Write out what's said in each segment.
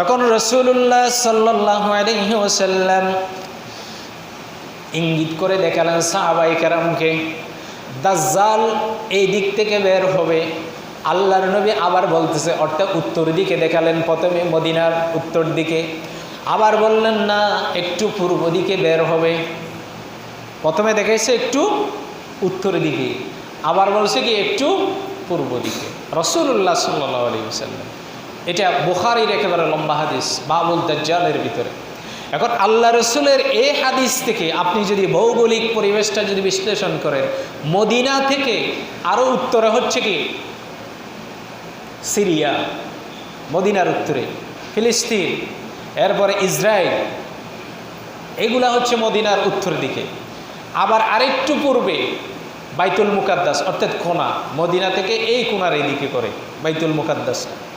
তখন রসুল্লাহ সাল্লাহ আলহি ইঙ্গিত করে দেখালেন সাহাবাই কেরামকে, দাজ্জাল এই দিক থেকে বের হবে। আল্লাহর নবী আবার বলতেছে, অর্থাৎ উত্তর দিকে দেখালেন, প্রথমে মদিনার উত্তর দিকে। আবার বললেন, না, একটু পূর্ব দিকে বের হবে। প্রথমে দেখাইছে একটু উত্তর দিকে, আবার বলছে কি, একটু পূর্ব দিকে। রসুল্লাহ সাল্লাহ আলী সাল্লাম এটা বুখারির একেবারে লম্বা হাদিস, বাবুল দাজ্জালের ভিতরে। এখন আল্লাহ রসুলের এই হাদিস থেকে আপনি যদি ভৌগোলিক পরিবেশটা যদি বিশ্লেষণ করেন, মদিনা থেকে আরও উত্তরে হচ্ছে কি? সিরিয়া, মদিনার উত্তরে। ফিলিস্তিন, এরপরে ইসরায়েল, এগুলা হচ্ছে মদিনার উত্তর দিকে। আবার আরেকটু পূর্বে বাইতুল মুকাদ্দাস, অর্থাৎ কোনা মদিনা থেকে এই কোনার এই দিকে করে, বাইতুল মুকাদ্দাসটা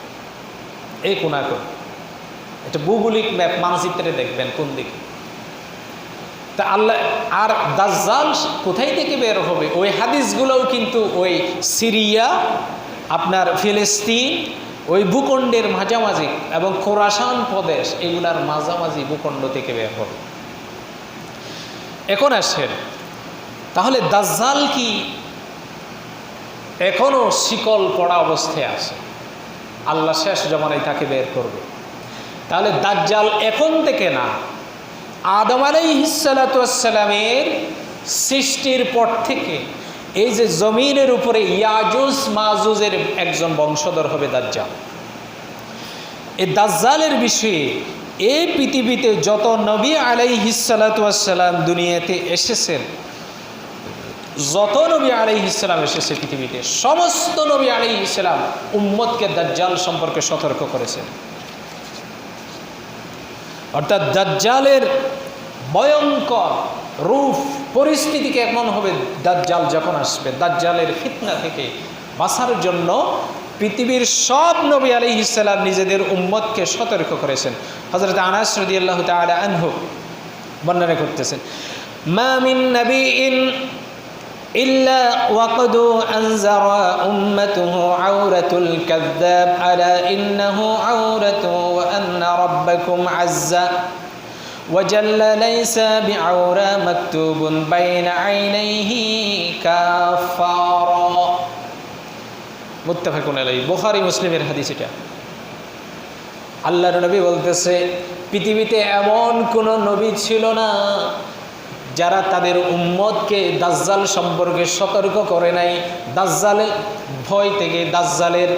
এই কোনা করে এটা ভৌগোলিক ম্যাপ মানচিত্রে দেখবেন কোন দিকে। তা আল্লাহ, আর দাজ্জাল কোথায় থেকে বের হবে? ওই হাদিসগুলোও কিন্তু ওই সিরিয়া, আপনার ফিলিস্তিন, ওই ভূখণ্ডের মাঝামাঝি এবং খোরাসান প্রদেশ, এগুলার মাঝামাঝি ভূখণ্ড থেকে বের হবে। এখন আসেন, তাহলে দাজ্জাল কি এখনও শিকল পড়া অবস্থায় আছে? আল্লাহ শেষ জমানায় তাকে বের করবে। তাহলে দাজ্জাল এখন থেকে না, আদম আলাইহিসালামের সৃষ্টির পর থেকে এই যে জমিনের উপরে ইয়াজুজ মাজুজের একজন বংশধর হবে দাজ্জাল। এই দাজ্জালের বিষয়ে এই পৃথিবীতে যত নবী আলাইহিসালাম দুনিয়াতে এসেছেন যত নবী আলী ইসলাম এসেছে পৃথিবীতে, সমস্ত নবী আলী ইসলাম উম্মতকে দাজ্জাল সম্পর্কে সতর্ক করেছেন অর্থাৎ দাজ্জালের ভয়ঙ্কর রূপ পরিস্থিতি কেমন হবে, দাজ্জাল যখন আসবে, দাজ্জালের ফিতনা থেকে বাঁচার জন্য পৃথিবীর সব নবী আলী ইসলাম নিজেদের উম্মতকে সতর্ক করেছেন। হজরত আনাস আল্লাহ তালা বর্ণনা করতেছেন, মা মিন নবী إلا وقد أنذر أمته عورة الكذاب ألا إنه عورة وأن ربكم عز وجل ليس بعورة مكتوب بين عينيه كفارا মুত্তাফাকুন আলাই বুখারি মুসলিমের হাদিস এটা আল্লাহর নবী বলতেছে পৃথিবীতে এমন কোনো নবী ছিল না যারা তাদের উম্মতকে দাজ্জাল সম্পর্কে সতর্ক করে নাই, দাজ্জালের ভয় থেকে, দাজ্জালের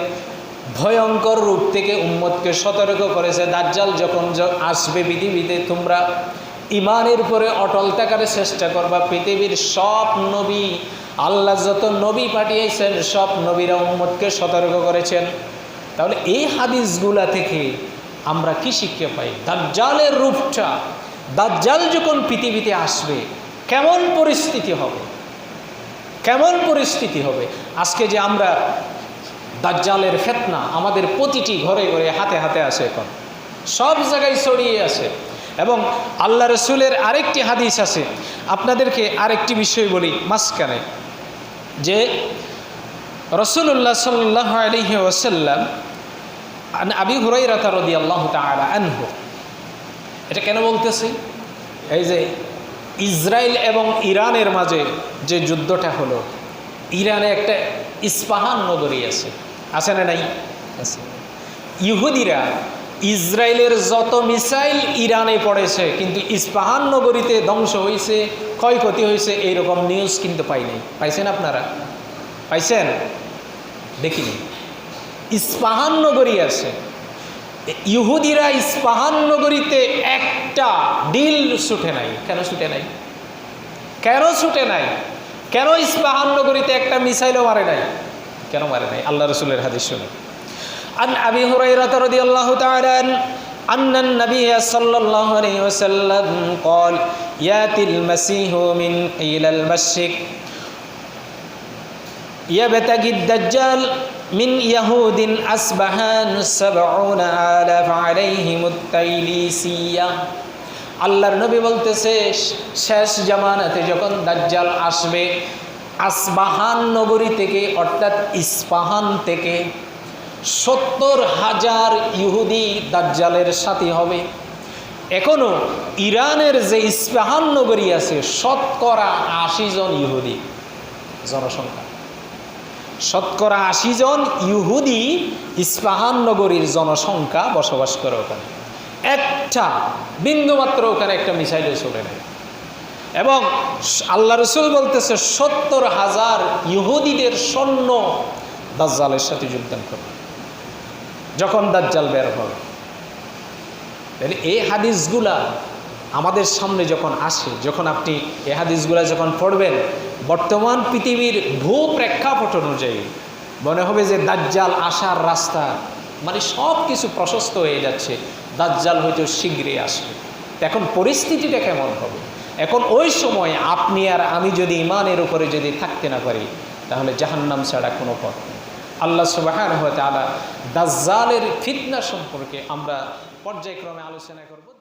ভয়ঙ্কর রূপ থেকে উম্মতকে সতর্ক করেছে। দাজ্জাল যখন আসবে পৃথিবীতে, তোমরা ইমানের পরে অটল থাকার চেষ্টা করবা। পৃথিবীর সব নবী, আল্লাহ যত নবী পাঠিয়েছেন, সব নবীরা উম্মতকে সতর্ক করেছেন। তাহলে এই হাদিসগুলা থেকে আমরা কি শিক্ষা পাই? দাজ্জালের রূপটা দাজ্জাল যখন পৃথিবীতে আসবে, কেমন পরিস্থিতি হবে? কেমন পরিস্থিতি হবে? আজকে যে আমরা দাজ্জালের ফেতনা আমাদের প্রতিটি ঘরে ঘরে হাতে হাতে আছে এখন। সব জায়গায় ছড়িয়ে আছে। এবং আল্লাহ রসুলের আরেকটি হাদিস আছে। আপনাদেরকে আরেকটি বিষয় বলি মাঝখানে। যে রসুল্লাহ সাল্লাহ আলহি ওসাল্লাম আবি হুরাই রাতা রদি আল্লাহ তালা আনহু এটা কেন বলতেছি? এই যে ইসরায়েল এবং ইরানের মাঝে যে যুদ্ধটা হলো, ইরানে একটা ইস্পাহান নগরী আছে। আছে না নাই? আছে। ইহুদিরা ইসরায়েলের যত মিসাইল ইরানে পড়েছে, কিন্তু ইস্পাহান নগরীতে ধ্বংস হয়েছে ক্ষয়ক্ষতি হয়েছে এইরকম নিউজ কিন্তু পাইনি পাইছেন আপনারা? পাইছেন? দেখিনি। ইস্পাহান নগরী আছে। ইহুদিরা ইস্পাহান নগরীতে একটা ডিল ছুটে নাই কেন ছুটে নাই কেন ছুটে নাই কেন ইস্পাহান নগরীতে একটা মিসাইলও মারে নাই কেন মারে নাই আল্লাহ রসুলের হাদিস শুনে عن أبي هريرة رضي الله تعالى عنه أن النبي صلى الله عليه وسلم قال ياتي المسيح من قيل المشرق يبتغي الدجال من يهود أصبحان سبعون آلاف عليهم التيليسية আল্লাহর নবী বলতেছে শেষ জামানাতে যখন দাজ্জাল আসবে আসবাহান নগরী থেকে অর্থাৎ ইস্পাহান থেকে সত্তর হাজার ইহুদি দাজ্জালের সাথী হবে এখনো ইরানের যে ইস্পাহান নগরী আছে শতকরা আশি জন ইহুদি জনসংখ্যা শতকরা আশি জন ইহুদি ইস্পাহান নগরীর জনসংখ্যা বসবাস করে ওখানে। একটা বিন্দুমাত্র ওখানে একটা মিসাইলও চলে নেয়। এবং আল্লাহ রসুল বলতেছে, সত্তর হাজার ইহুদিদের সৈন্য দাজ্জালের সাথে যোগদান করবে যখন দাজ্জাল বের হবে। তাহলে এই হাদিসগুলা আমাদের সামনে যখন আসে, যখন আপনি এই হাদিসগুলা যখন পড়বেন বর্তমান পৃথিবীর ভূ প্রেক্ষাপট অনুযায়ী মনে হবে যে দাজ্জাল আসার রাস্তা মানে সব কিছু প্রশস্ত হয়ে যাচ্ছে। দাজ্জাল হয়তো শীঘ্রই আসবে। এখন পরিস্থিতিটা কেমন হবে? এখন ওই সময় আপনি আর আমি যদি ইমানের উপরে যদি থাকতে না পারি, তাহলে জাহান্নাম ছাড়া কোনো পথ নেই। আল্লাহ সুবাহ দাজ্জালের ফিতনা সম্পর্কে আমরা পর্যায়ক্রমে আলোচনা করব।